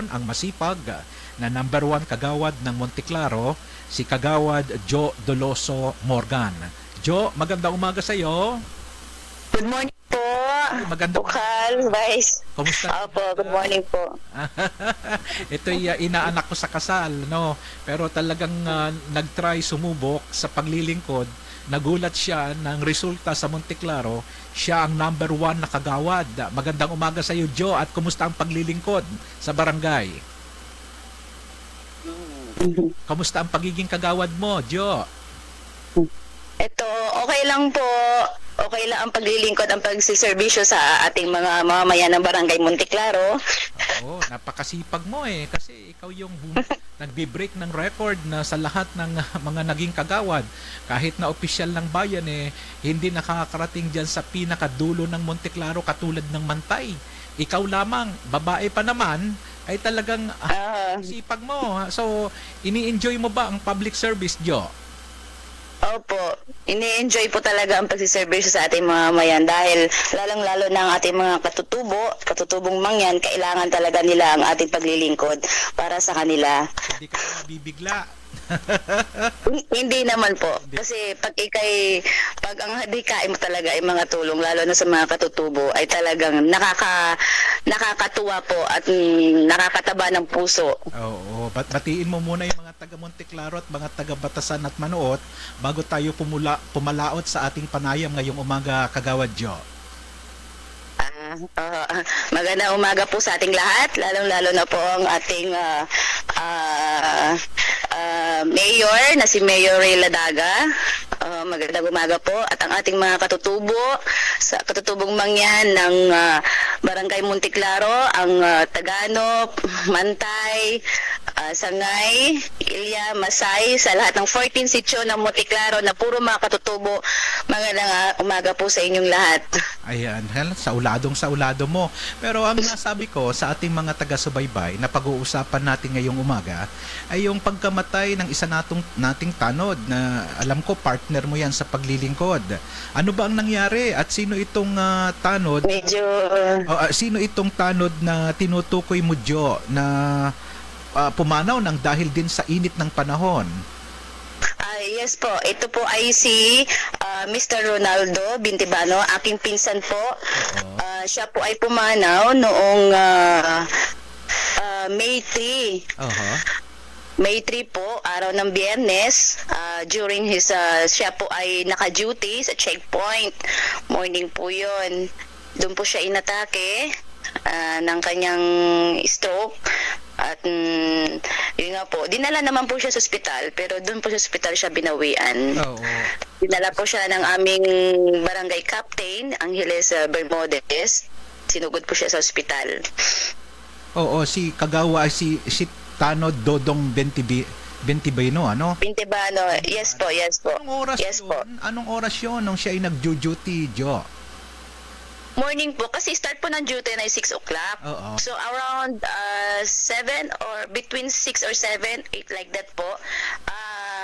naroon ang masipag na number one kagawad ng Monteclaro, si Kagawad Joe Doloso Morgan. Joe, magandang umaga sa iyo. Good morning po. maganda- Bukal, Vice. Kumusta? Opo, good morning po. Ito'y uh, inaanak ko sa kasal, no? Pero talagang uh, nag-try sumubok sa paglilingkod. Nagulat siya ng resulta sa Monteclaro. Siya ang number one na kagawad. Magandang umaga sa iyo, Joe. At kumusta ang paglilingkod sa barangay? Kamusta ang pagiging kagawad mo, Joe? Ito, okay lang po. Okay lang ang paglilingkod, ang pagsiservisyo sa ating mga mamamayan ng Barangay Monteclaro. Oo, napakasipag mo eh. Kasi ikaw yung nagbe-break ng record na sa lahat ng uh, mga naging kagawad. Kahit na opisyal ng bayan eh, hindi nakakarating dyan sa pinakadulo ng Monteclaro katulad ng Mantay. Ikaw lamang, babae pa naman, ay talagang Ah, sipag mo. So, ini-enjoy mo ba ang public service, Jo? Opo, ini-enjoy po talaga ang pagsiservisyo sa ating mga mamayan dahil lalong-lalo na ang ating mga katutubo, katutubong mangyan, kailangan talaga nila ang ating paglilingkod para sa kanila. Hindi ka mabibigla. Hindi naman po. Kasi pag ikay, pag ang hadikain mo talaga ay mga tulong, lalo na sa mga katutubo, ay talagang nakaka, nakakatuwa po at mm, nakakataba ng puso. Oo, bat batiin mo muna yung mga taga Monteclaro at mga taga Batasan at Manuot bago tayo pumula, pumalaot sa ating panayam ngayong umaga kagawad Jo. Ah, ah, magandang umaga po sa ating lahat, lalong-lalo na po ang ating ah, ah, ah, mayor na si Mayor Ray Ladaga. Ah, magandang umaga po at ang ating mga katutubo sa katutubong mangyan ng ah, Barangay Monticlaro, ang ah, Taganop, Mantay, ah, Sangay, Ilya, Masay, sa lahat ng 14 sityo ng Monticlaro na puro mga katutubo. Magandang ah, umaga po sa inyong lahat. Ayan, sa uladong sa ulado mo. Pero ang nasabi ko sa ating mga taga-subaybay na pag-uusapan natin ngayong umaga ay yung pagkamatay ng isa natong, nating tanod na alam ko partner mo yan sa paglilingkod. Ano ba ang nangyari at sino itong ah, tanod Medyo ah, sino itong tanod na tinutukoy mo, Jo, na ah, pumanaw ng dahil din sa init ng panahon? Ah, yes po, ito po ay si ah, Mr. Ronaldo Bintibano, aking pinsan po. Oo. Ah, siya po ay pumanaw noong ah, ah, May 3. Oho. May 3 po, araw ng biyernes, ah, during his, ah, siya po ay naka-duty sa checkpoint. Morning po yon Doon po siya inatake ah, ng kanyang stroke. At mm, yun nga po, dinala naman po siya sa ospital, pero doon po sa ospital siya binawian. Oo. Dinala po siya ng aming barangay captain, Angeles uh, Bermudez. Sinugod po siya sa ospital. Oo, si Kagawa, si, si Tanod Dodong Bentibi, Bentibino, ano? Bintibano, yes po, yes po. Anong oras Yes yun? po. Anong oras yun nung siya ay nag-duty, Jo? Morning po, kasi start po ng duty na 6 o'clock. Oo. So around uh, 7 or between 6 or 7, 8 like that po.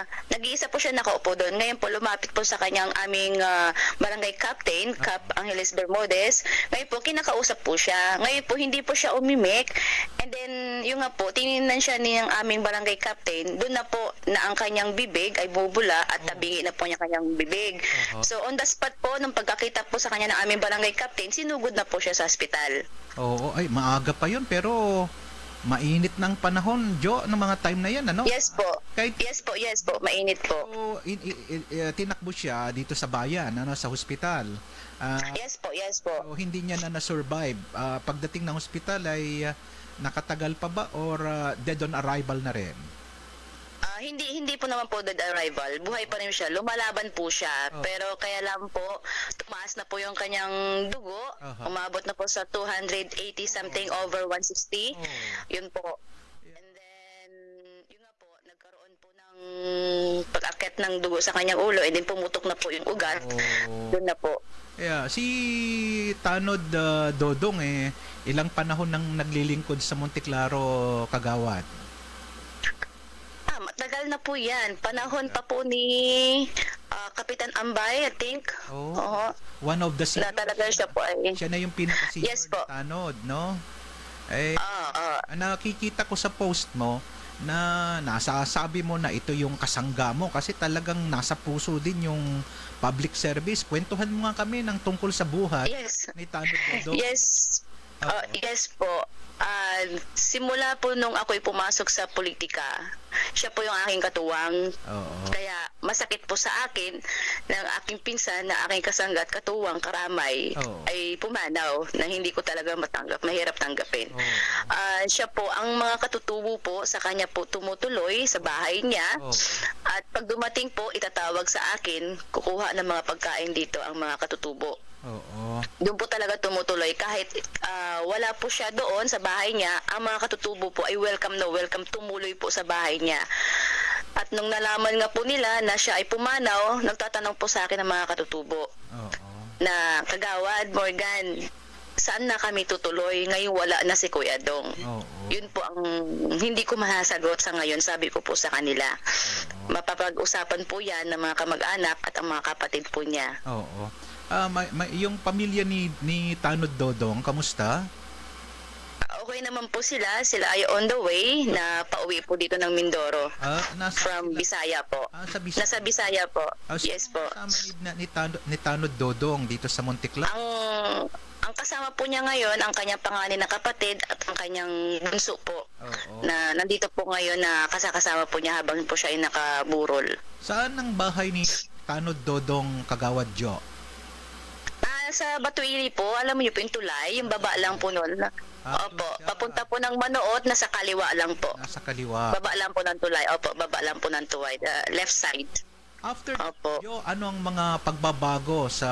Ah, nag-iisa po siya nakaupo doon. Ngayon po lumapit po sa kanyang aming ah, barangay captain, Cap Angeles Bermudez. Ngayon po kinakausap po siya. Ngayon po hindi po siya umimik. And then yung nga po, tinignan siya niyang aming barangay captain. Doon na po na ang kanyang bibig ay bubula at tabingi na po niya kanyang bibig. Oo. So on the spot po, nung pagkakita po sa kanya ng aming barangay captain, sinugod na po siya sa ospital. Oo, ay maaga pa yun pero mainit ng panahon, Jo, ng mga time na yan, ano? Yes po. Kahit Yes po, yes po. Mainit po. So, in, i- i- i- tinakbo siya dito sa bayan, ano, sa hospital. Ah, Yes po, yes po. so, hindi niya na na-survive. Ah, pagdating ng hospital ay ah, nakatagal pa ba or ah, dead on arrival na rin? Hindi hindi po naman po dead arrival. Buhay pa rin siya. Lumalaban po siya. Oh. Pero kaya lang po, tumaas na po yung kanyang dugo. Aha. Umabot na po sa 280 something over 160. Oh. Yun po. And then, yun nga po, nagkaroon po ng pag-akit ng dugo sa kanyang ulo and then pumutok na po yung ugat. Oh. Doon na po. Yeah, si Tanod ah, Dodong eh ilang panahon nang naglilingkod sa Monteclaro Kagawad. Na po yan. Panahon pa po ni ah, Kapitan Ambay, I think. Oh. Oo. One of the Na talaga siya po ay... siya na yung pinaka Yes po. Tanod, no? Eh, Oo, oo. nakikita ko sa post mo na nasasabi mo na ito yung kasangga mo kasi talagang nasa puso din yung public service. Kwentuhan mo nga kami ng tungkol sa buhay Yes. ni Tanod. Yes. Oh, yes po. Ah, simula po nung ako'y pumasok sa politika, siya po yung aking katuwang. Oo. Kaya masakit po sa akin ng aking pinsan na aking kasanggat katuwang karamay Oo. ay pumanaw na hindi ko talaga matanggap, mahirap tanggapin. Oo. Ah, siya po ang mga katutubo po sa kanya po tumutuloy sa bahay niya. Oo. At pag dumating po, itatawag sa akin, kukuha ng mga pagkain dito ang mga katutubo. Oo. Doon po talaga tumutuloy kahit ah, wala po siya doon sa bahay niya, ang mga katutubo po ay welcome na welcome tumuloy po sa bahay niya. At nung nalaman nga po nila na siya ay pumanaw, nagtatanong po sa akin ng mga katutubo Oo. na kagawad Morgan, saan na kami tutuloy? Ngayon wala na si Kuya Dong. Oo. Yun po ang hindi ko masasagot sa ngayon, sabi ko po sa kanila. Mapapag-usapan po yan ng mga kamag-anak at ang mga kapatid po niya. Oo. Ah, may, may- yung pamilya ni ni Tanod Dodong, kamusta? Okay naman po sila. Sila ay on the way na pauwi po dito ng Mindoro. Ah, nasa From Bisaya po. Ah, sa Bisaya. Nasa Bisaya po. Ah, sino Yes po. kasama ni, na- ni, Tanod, ni Tanod Dodong dito sa Monticla? Ang ang kasama po niya ngayon, ang kanyang panganin na kapatid at ang kanyang bunso po Oo. na nandito po ngayon na kasakasama po niya habang po siya ay nakaburol. Saan ang bahay ni Tanod Dodong Kagawad Jo? Sa Batuili po, alam mo niyo po yung tulay, yung baba lang po noon. Ah, Opo, siya. papunta po ng Manood, nasa kaliwa lang po. Nasa kaliwa. Baba lang po ng tulay. Opo, baba lang po ng tulay. The left side. After Opo. Jo, ano ang mga pagbabago sa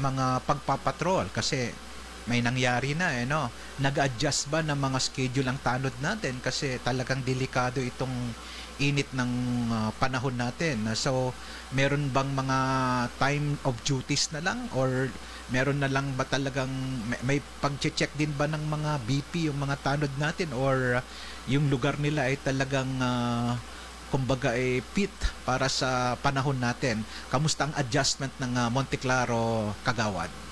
mga pagpapatrol? Kasi may nangyari na eh, no? Nag-adjust ba ng mga schedule ang tanod natin? Kasi talagang delikado itong init ng ah, panahon natin. So, meron bang mga time of duties na lang? Or meron na lang ba talagang may, may pag-check din ba ng mga BP yung mga tanod natin? Or ah, yung lugar nila ay talagang ah, kumbaga ay fit para sa panahon natin. Kamusta ang adjustment ng ah, Monte Claro Kagawad?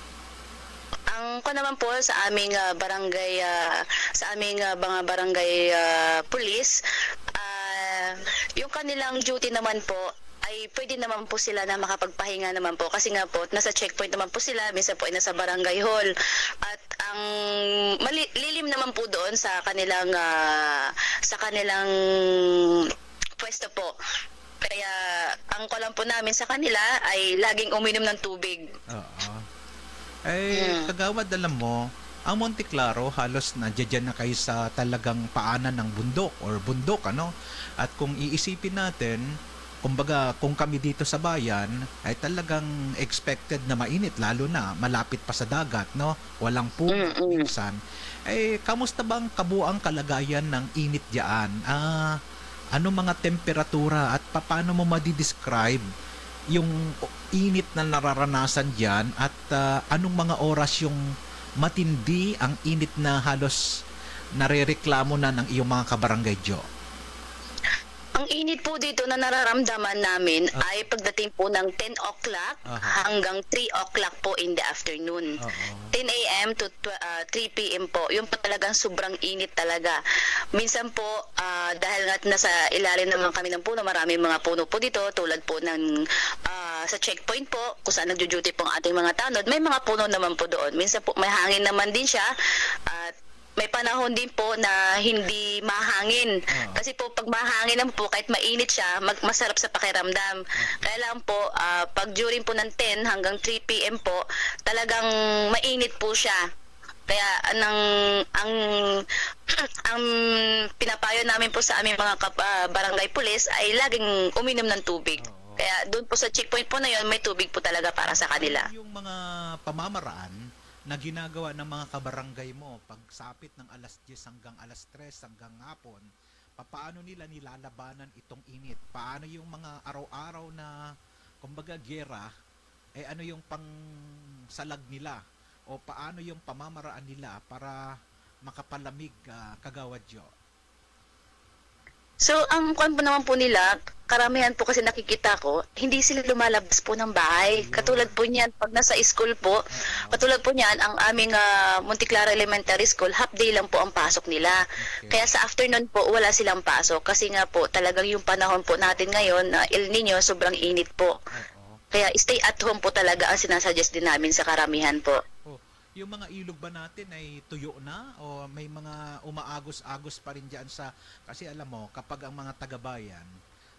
Ang ko naman po sa aming ah, barangay ah, sa aming ah, mga barangay ah, police ah, yung kanilang duty naman po ay pwede naman po sila na makapagpahinga naman po. Kasi nga po nasa checkpoint naman po sila minsan po ay nasa barangay hall. At ang mali, lilim naman po doon sa kanilang ah, sa kanilang pwesto po. Kaya ang ko po namin sa kanila ay laging uminom ng tubig. Oo. Eh, Hmm. Kagawad, alam mo, ang Monte Claro halos nandiyan na kayo sa talagang paanan ng bundok or bundok, ano? At kung iisipin natin, kumbaga kung kami dito sa bayan ay talagang expected na mainit lalo na malapit pa sa dagat no walang puno minsan eh kamusta bang kabuang kalagayan ng init diyan ah ano mga temperatura at paano mo madi-describe yung init na nararanasan diyan at ah, anong mga oras yung matindi ang init na halos narereklamo na ng iyong mga kabarangay Jo Ang init po dito na nararamdaman namin Ah. ay pagdating po ng 10 o'clock Aha. hanggang 3 o'clock po in the afternoon. Oo. 10 a.m. to ah, 3 p.m. po. Yung po talagang sobrang init talaga. Minsan po, ah, dahil nga nasa ilalim naman kami ng puno, marami mga puno po dito, tulad po ng ah, sa checkpoint po, kung saan nagjo-duty po ang ating mga tanod, may mga puno naman po doon. Minsan po, may hangin naman din siya. At may panahon din po na hindi mahangin. Oo. Kasi po pag mahangin naman po, kahit mainit siya, mag- masarap sa pakiramdam. Kaya lang po, ah, pag during po ng 10 hanggang 3 p.m. po, talagang mainit po siya. Kaya anang ang ang pinapayo namin po sa aming mga kap- ah, barangay police ay laging uminom ng tubig. Kaya doon po sa checkpoint po na yon may tubig po talaga para sa kanila. Yung mga pamamaraan na ginagawa ng mga kabarangay mo pag sapit ng alas 10 hanggang alas 3 hanggang hapon, paano nila nilalabanan itong init? Paano yung mga araw-araw na kumbaga gera, eh ano yung pang salag nila? O paano yung pamamaraan nila para makapalamig ah, kagawad Jo? So, ang kwan po naman po nila, karamihan po kasi nakikita ko, hindi sila lumalabas po ng bahay. Ayun. Katulad po niyan, pag nasa school po, katulad po niyan, ang aming ah, Monte Clara Elementary School, half day lang po ang pasok nila. Okay. Kaya sa afternoon po, wala silang pasok. Kasi nga po, talagang yung panahon po natin ngayon, na El Nino, sobrang init po. Kaya stay at home po talaga ang sinasuggest din namin sa karamihan po. Yung mga ilog ba natin ay tuyo na o may mga umaagos-agos pa rin diyan sa kasi alam mo kapag ang mga taga-bayan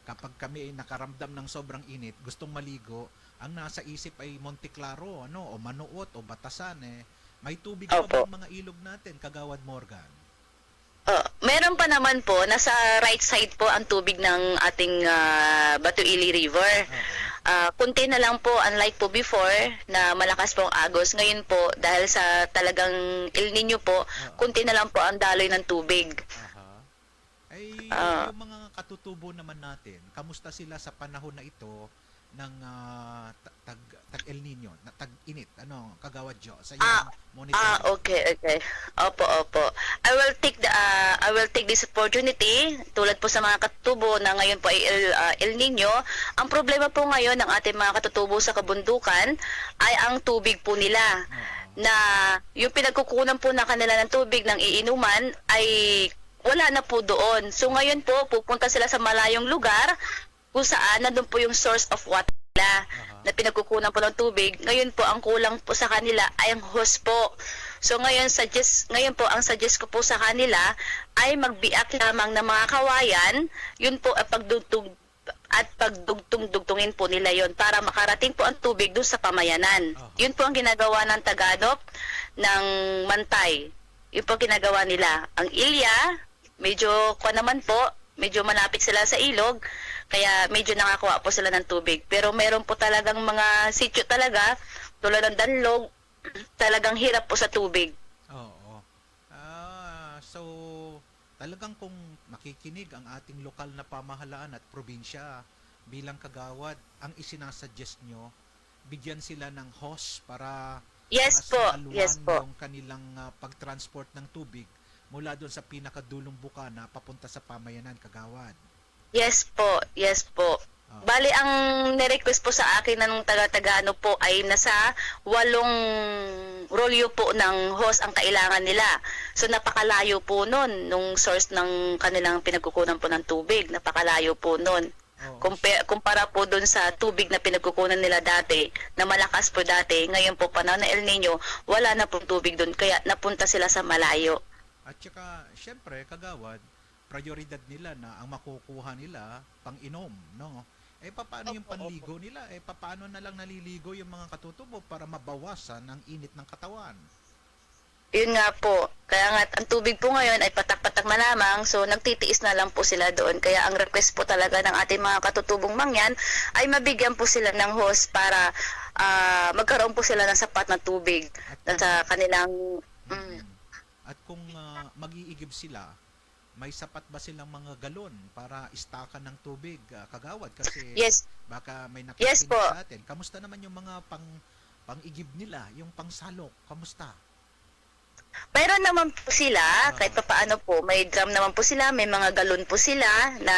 kapag kami ay nakaramdam ng sobrang init, gustong maligo, ang nasa isip ay Monte Claro, ano, o Manuot o Batasan eh. May tubig pa ba ang mga ilog natin, Kagawad Morgan? Oh, meron pa naman po, nasa right side po ang tubig ng ating ah, Batuili River. Oo. Ah, kunti na lang po, unlike po before, na malakas po ang agos. Ngayon po, dahil sa talagang El Nino po, Oo. kunti na lang po ang daloy ng tubig. Aha. Ay, Ah. yung mga katutubo naman natin, kamusta sila sa panahon na ito ng ta- tag, tag El Nino, na tag init, ano, kagawad Jo, sa iyong Ah, monitor. Ah, okay, okay. Opo, opo. I will take the ah, I will take this opportunity tulad po sa mga katutubo na ngayon po ay El, ah, El Nino. Ang problema po ngayon ng ating mga katutubo sa kabundukan ay ang tubig po nila Oo. na yung pinagkukunan po na kanila ng tubig ng iinuman ay wala na po doon. So ngayon po, pupunta sila sa malayong lugar kung saan nandun po yung source of water nila Aha. na pinagkukunan po ng tubig. Ngayon po, ang kulang po sa kanila ay ang hose po. So ngayon, suggest, ngayon po, ang suggest ko po sa kanila ay magbiak lamang ng mga kawayan. Yun po ay pagdugtug at pagdugtong-dugtungin po nila yon para makarating po ang tubig doon sa pamayanan. Aha. Yun po ang ginagawa ng Tagalog ng Mantay. Yun po ginagawa nila. Ang Ilya, medyo kwa naman po, medyo malapit sila sa ilog, kaya medyo nakakuha po sila ng tubig. Pero meron po talagang mga sityo talaga, tulad ng Danlog, talagang hirap po sa tubig. Oo. Ah, so talagang kung makikinig ang ating lokal na pamahalaan at probinsya bilang kagawad, ang isinasuggest nyo, bigyan sila ng hose para Yes po, yes po. yung kanilang ah, pagtransport ng tubig mula doon sa pinakadulong bukana papunta sa pamayanan kagawad. Yes po, yes po. Ah. Bali, ang nirequest po sa akin ng taga-tagano po ay nasa walong rolyo po ng hose ang kailangan nila. So, napakalayo po nun, nung source ng kanilang pinagkukunan po ng tubig. Napakalayo po nun. Oo. Compare, kumpara po dun sa tubig na pinagkukunan nila dati, na malakas po dati, ngayon po panahon ng El Nino, wala na pong tubig dun, kaya napunta sila sa malayo. At saka, syempre, kagawad, prioridad nila na ang makukuha nila pang inom, no? Eh, paano yung Opo, panligo nila? Eh, paano na lang naliligo yung mga katutubo para mabawasan ang init ng katawan? Yun nga po. Kaya nga, ang tubig po ngayon ay patak-patak na lamang, so nagtitiis na lang po sila doon. Kaya ang request po talaga ng ating mga katutubong mangyan ay mabigyan po sila ng hose para ah, magkaroon po sila ng sapat na tubig na sa kanilang... Mm, Mm. At kung ah, mag-iigib sila, may sapat ba silang mga galon para istakan ng tubig, ah, kagawad? Kasi yes, baka may Yes nakikinig po. sa atin. Kamusta naman yung mga pang pang-igib nila, yung pangsalok? Kamusta? mayroon naman po sila, kahit pa paano po, may drum naman po sila, may mga galon po sila na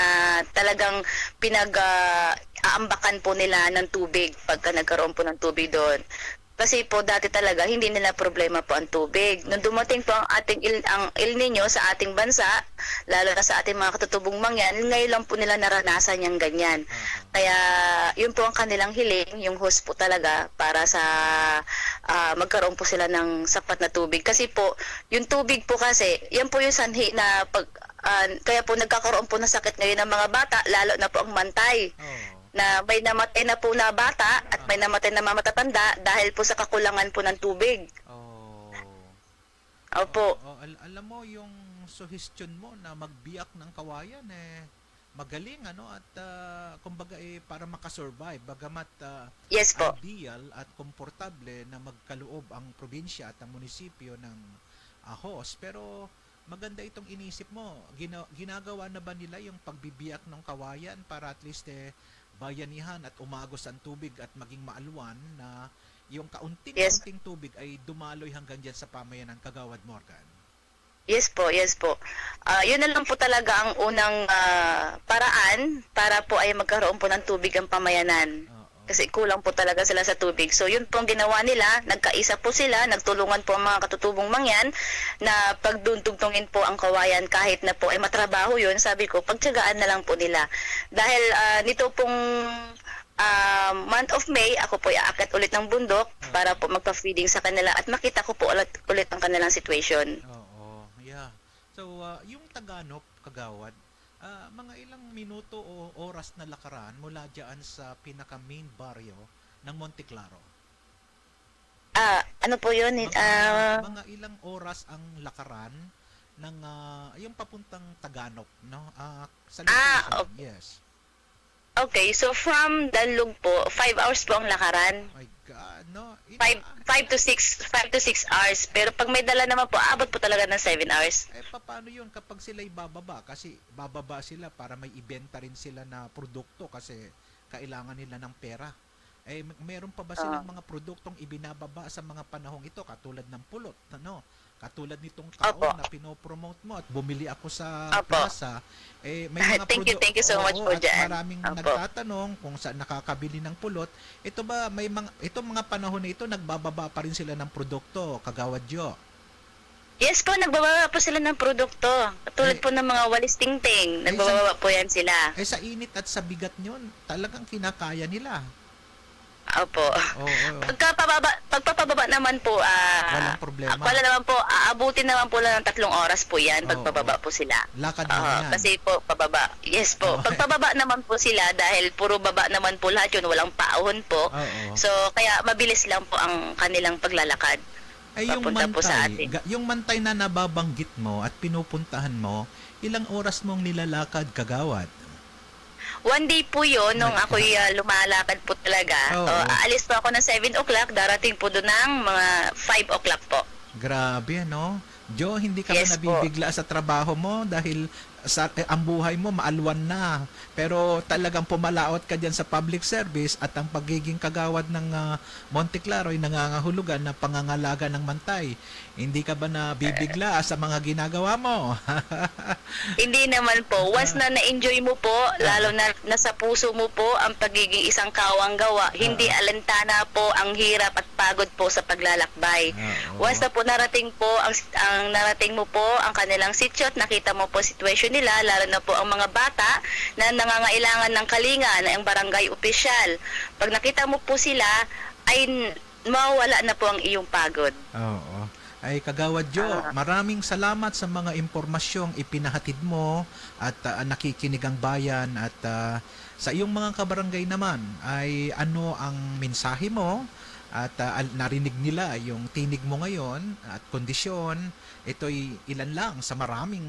talagang pinag-aambakan po nila ng tubig pagka nagkaroon po ng tubig doon. Kasi po dati talaga hindi nila problema po ang tubig. Nung dumating po ang ating il, ang El Nino sa ating bansa, lalo na sa ating mga katutubong mangyan, ngayon lang po nila naranasan yung ganyan. Aha. Kaya yun po ang kanilang hiling, yung host po talaga para sa ah, magkaroon po sila ng sapat na tubig. Kasi po, yung tubig po kasi, yan po yung sanhi na pag ah, kaya po nagkakaroon po ng sakit ngayon ng mga bata, lalo na po ang mantay Oo. Na may namatay na po na bata at may namatay na mga matatanda dahil po sa kakulangan po ng tubig. Oh. Opo. Oo, al- alam mo yung suggestion mo na magbiyak ng kawayan eh magaling ano at ah, kumbaga eh para makasurvive bagamat ah, Yes po. ideal at komportable na magkaloob ang probinsya at ang munisipyo ng Ahos pero maganda itong inisip mo Gina- ginagawa na ba nila yung pagbibiyak ng kawayan para at least eh bayanihan at umagos ang tubig at maging maalwan na yung kaunting-kaunting tubig ay dumaloy hanggang dyan sa pamayanan Kagawad Morgan. Yes po, yes po. Ah, yun na lang po talaga ang unang ah, paraan para po ay magkaroon po ng tubig ang pamayanan. Kasi kulang po talaga sila sa tubig. So yun po ang ginawa nila, nagkaisa po sila, nagtulungan po ang mga katutubong mangyan na pagduntugtungin po ang kawayan kahit na po ay matrabaho yun. Sabi ko, pagtsagaan na lang po nila. Dahil ah, nito pong ah, month of May, ako po ay aakyat ulit ng bundok para po magpa-feeding sa kanila at makita ko po ulit, ulit ang kanilang situation. Oo, yeah. So, ah, yung Taganok, Kagawad, ah, mga ilang minuto o oras na lakaran mula dyan sa pinaka-main barrio ng Monte Claro? Ah, ano po yun? Mga, Ah, mga ilang oras ang lakaran ng ah, yung papuntang Taganok, no? Ah, sa Ah, location. Yes. Okay, so from Danlug po, 5 hours po ang lakaran. My God, no? Ina- 5 5 to 6 5 to 6 hours. Pero pag may dala naman po, abot po talaga ng 7 hours. Eh, paano yun kapag sila'y bababa? Kasi bababa sila para may ibenta rin sila na produkto kasi kailangan nila ng pera. Eh, meron pa ba silang mga produktong ibinababa sa mga panahong ito katulad ng pulot, ano? Katulad nitong kaon Opo. na pinopromote mo at bumili ako sa Opo. plaza. Eh, may mga Thank you, thank you so much Oo, po at dyan. maraming Opo. nagtatanong kung saan nakakabili ng pulot. Ito ba, may mga, itong mga panahon na ito, nagbababa pa rin sila ng produkto, kagawad Jo. Yes po, nagbababa po sila ng produkto. Eh, Katulad po ng mga walis tingting. Nagbababa po yan sila. Eh sa init at sa bigat nyon, talagang kinakaya nila. Opo. Oo, oo. Pagkapababa, pagpapababa naman po, ah, Walang problema. wala naman po, aabutin naman po lang ng tatlong oras po yan, Oo, pagpababa po sila. Lakad Oo, lang yan. kasi po, pababa. Yes po. Okay. Pagpababa naman po sila, dahil puro baba naman po lahat yun, walang paahon po. Oo. So, kaya mabilis lang po ang kanilang paglalakad. Ay yung papunta po sa mantay, atin. ga- yung mantay na nababanggit mo at pinupuntahan mo, ilang oras mong nilalakad kagawad? One day po yun, nung Nag- ako'y ah, lumalakad po talaga. Oo. O, aalis po ako ng 7 o'clock, darating po doon ng mga 5 o'clock po. Grabe, no? Jo, hindi ka Yes ba nabibigla sa trabaho mo dahil sa eh, ang buhay mo maalwan na. Pero talagang pumalaot ka diyan sa public service at ang pagiging kagawad ng ah, Monte Claro ay nangangahulugan na pangangalaga ng mantay. Hindi ka ba nabibigla sa mga ginagawa mo? Hindi naman po. Once na na-enjoy mo po, lalo na nasa puso mo po ang pagiging isang kawang gawa, hindi alintana po ang hirap at pagod po sa paglalakbay. Once na po narating po ang, ang narating mo po ang kanilang sityo at nakita mo po sitwasyon nila, lalo na po ang mga bata na nangangailangan ng kalinga na ang barangay opisyal. Pag nakita mo po sila, ay mawawala na po ang iyong pagod. Oo. Ay kagawad Jo, Ah. maraming salamat sa mga impormasyong ipinahatid mo at ah, nakikinig ang bayan at ah, sa iyong mga kabarangay naman ay ano ang mensahe mo at al- narinig nila yung tinig mo ngayon at kondisyon ito'y ilan lang sa maraming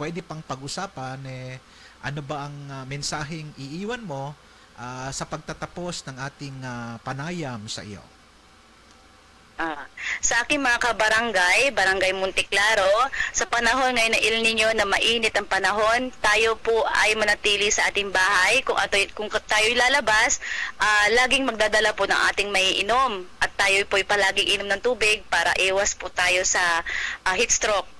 pwede pang pag-usapan eh ano ba ang ah, mensaheng iiwan mo ah, sa pagtatapos ng ating ah, panayam sa iyo Ah, sa aking mga kabarangay, Barangay Monticlaro, sa panahon ngayon na Il Nino na mainit ang panahon, tayo po ay manatili sa ating bahay. Kung, ato, kung tayo lalabas, ah, laging magdadala po ng ating may inom. At tayo po ay palaging inom ng tubig para iwas po tayo sa ah, heat stroke.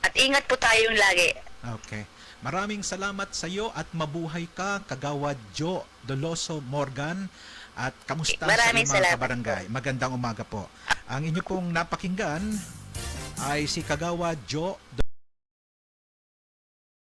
At ingat po tayong lagi. Okay. Maraming salamat sa iyo at mabuhay ka, Kagawad Jo Doloso Morgan. At kamusta Maraming sa mga kabarangay? Magandang umaga po. Ang inyo pong napakinggan ay si Kagawad Jo